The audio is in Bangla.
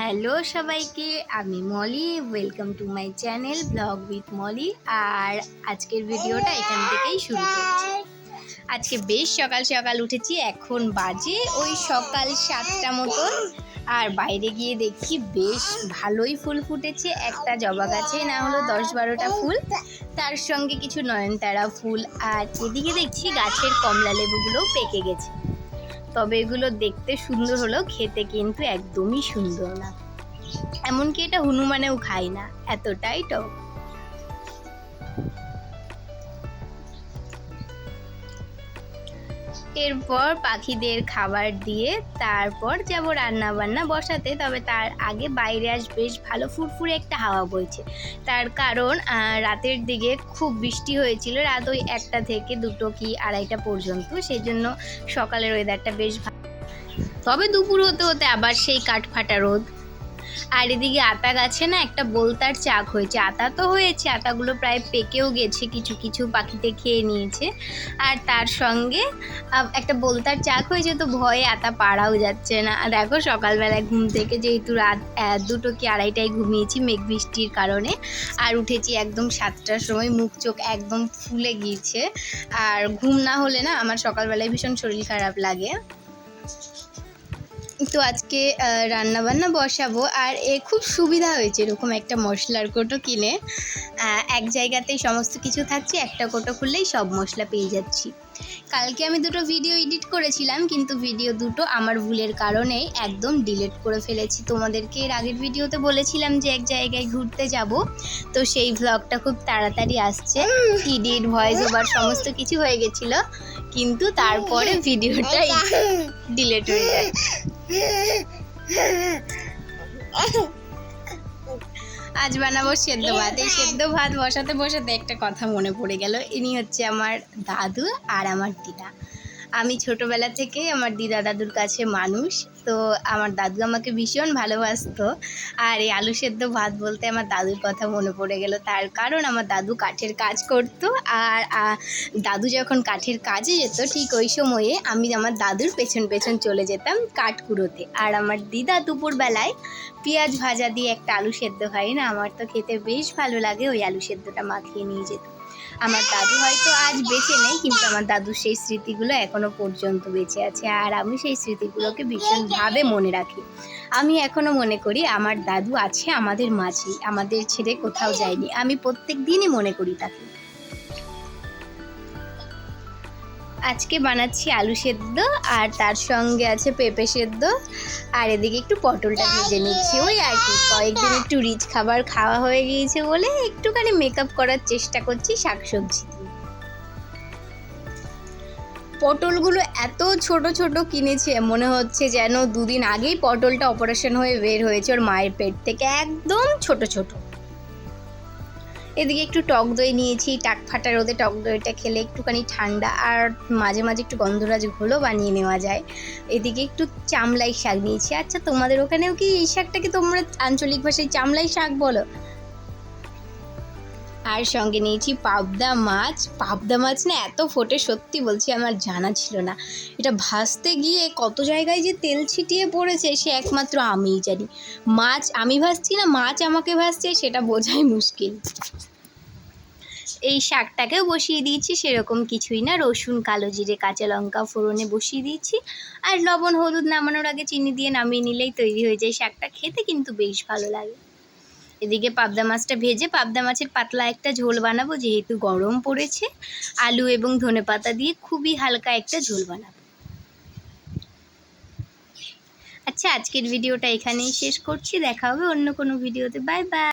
হ্যালো সবাইকে, আমি Moli welcome to my channel blog with Moli. আর আজকের ভিডিওটা এখান থেকেই শুরু করছি। আজকে বেশ সকাল সকাল উঠেছি, এখন বাজে ওই সকাল সাতটা মতন। আর বাইরে গিয়ে দেখি বেশ ভালোই ফুল ফুটেছে, একটা জবা গাছে, না হলো দশ বারোটা ফুল। তার সঙ্গে কিছু নয়নতারা ফুল, আর এদিকে দেখছি গাছের কমলা লেবুগুলোও পেকে গেছে। তবে এগুলো দেখতে সুন্দর হলেও খেতে কিন্তু একদমই সুন্দর না। এমনকি এটা হনুমানেও খায় না। এতটাই টক। এরপর পাখিদের খাবার দিয়ে তারপর যাব রান্না বান্না বসাতে। তবে তার আগে বাইরে আজ বেশ ভালো ফুরফুরে একটা হাওয়া বইছে। তার কারণ রাতের দিকে খুব বৃষ্টি হয়েছিল রাত ওই একটা থেকে দুটো কি আড়াইটা পর্যন্ত। সেই জন্য সকালের ওয়েদারটা বেশ ভালো তবে দুপুর হতে হতে আবার সেই কাঠফাটা রোদ আর এদিকে আতা গাছে না একটা বোলতার চাক হয়েছে। আতা তো হয়েছে, আতাগুলো প্রায় পেকেও গেছে, কিছু কিছু পাখিতে খেয়ে নিয়েছে। আর তার সঙ্গে একটা বোলতার চাক হয়েছে তো ভয়ে আতা পাড়াও যাচ্ছে না। আর দেখো সকালবেলায় ঘুম থেকে যেহেতু রাত দুটো কি আড়াইটায় ঘুমিয়েছি মেঘ বৃষ্টির কারণে, আর উঠেছি একদম সাতটার সময় মুখ চোখ একদম ফুলে গিয়েছে। আর ঘুম না হলে না আমার সকালবেলায় ভীষণ শরীর খারাপ লাগে। তো আজকে রান্না বান্না বসাবো আর এ খুব সুবিধা হয়েছে এরকম একটা মশলার কোটো কিনে। এক জায়গাতেই সমস্ত কিছু থাকছে একটা কোটো খুললেই সব মশলা পেয়ে যাচ্ছি। কালকে আমি দুটো ভিডিও এডিট করেছিলাম কিন্তু ভিডিও দুটো আমার ভুলের কারণেই একদম ডিলেট করে ফেলেছি। তোমাদেরকে এর আগের ভিডিওতে বলেছিলাম যে এক জায়গায় ঘুরতে যাব তো সেই ভ্লগটা খুব তাড়াতাড়ি আসছে। এডিট ভয়েস ওভার সমস্ত কিছু হয়ে গেছিল কিন্তু তারপরে ভিডিওটা ডিলেট হয়ে যায় আজ বানাবো সেদ্ধ ভাত। এই সেদ্ধ ভাত বসাতে বসাতে একটা কথা মনে পড়ে গেল। ইনি হচ্ছে আমার দাদু আর আমার দিদা। আমি ছোটবেলা থেকে আমার দিদা দাদুর কাছে মানুষ, তো আমার দাদু আমাকে ভীষণ ভালোবাসতো। আর এই আলু সেদ্ধ ভাত বলতে আমার দাদুর কথা মনে পড়ে গেল। তার কারণ আমার দাদু কাঠের কাজ করতো, আর দাদু যখন কাঠের কাজে যেত, ঠিক ওই সময়ে আমি আমার দাদুর পেছন পেছন চলে যেতাম কাঠ কুড়োতে আর আমার দিদা দুপুরবেলায় পেঁয়াজ ভাজা দিয়ে একটা আলু সেদ্ধ হয় না? আমার তো খেতে বেশ ভালো লাগে, ওই আলু সেদ্ধটা মাখিয়ে নিয়ে যেত। আমার দাদু হয়তো আজ বেঁচে নেই, কিন্তু আমার দাদুর সেই স্মৃতিগুলো এখনও পর্যন্ত বেঁচে আছে। আর আমি সেই স্মৃতিগুলোকে ভীষণভাবে মনে রাখি। আমি এখনও মনে করি আমার দাদু আছে আমাদের মাঝে, আমাদের ছেড়ে কোথাও যায়নি। আমি প্রত্যেক দিনই মনে করি তাকে। আজকে বানাচ্ছি আলু সেদ্ধ আর তার সঙ্গে আছে পেঁপে সেদ্ধ। আর এদিকে একটু পটলটা ভেজে নিচ্ছি। ওই আর কি কয়েকদিন একটু রিচ খাবার খাওয়া হয়ে গিয়েছে বলে একটুখানি মেকআপ করার চেষ্টা করছি শাকসবজি পটলগুলো এত ছোট ছোট কিনেছে, মনে হচ্ছে যেন দুদিন আগেই পটলটা অপারেশন হয়ে বের হয়েছে ওর মায়ের পেট থেকে, একদম ছোট ছোট। এদিকে একটু টক দই নিয়েছি, টাক ফাটা রোদে টক দইটা খেলে একটুখানি ঠান্ডা আর মাঝে মাঝে একটু গন্ধরাজ ঘোলও বানিয়ে নেওয়া যায়। এদিকে একটু চামলাই শাক নিয়েছি। আচ্ছা তোমাদের ওখানেও কি এই শাকটাকে তোমরা আঞ্চলিক ভাষায় চামলাই শাক বলো? আর সঙ্গে নিয়েছি পাবদা মাছ। পাবদা মাছ না এত ফোটে, সত্যি বলছি আমার জানা ছিল না। এটা ভাসতে গিয়ে কত জায়গায় যে তেল ছিটিয়ে পড়েছে, সে একমাত্র আমিই জানি। মাছ আমি ভাসছি না, মাছ আমাকে ভাসছে, সেটা বোঝাই মুশকিল। এই শাকটাকেও বসিয়ে দিয়েছি, সেরকম কিছুই না। রসুন, কালো জিরে, কাঁচা লঙ্কা ফোড়নে বসিয়ে দিয়েছি। আর লবণ, হলুদ নামানোর আগে চিনি দিয়ে নামিয়ে নিলেই তৈরি হয়ে যায় শাকটা। খেতে কিন্তু বেশ ভালো লাগে। এদিকে পাবদা মাছটা ভেজে পাবদা মাছের পাতলা একটা ঝোল বানাবো, যেহেতু গরম পড়েছে। আলু এবং ধনে পাতা দিয়ে খুবই হালকা একটা ঝোল বানাবো। আচ্ছা আজকের ভিডিওটা এখানেই শেষ করছি। দেখা হবে অন্য কোনো ভিডিওতে। Bye bye.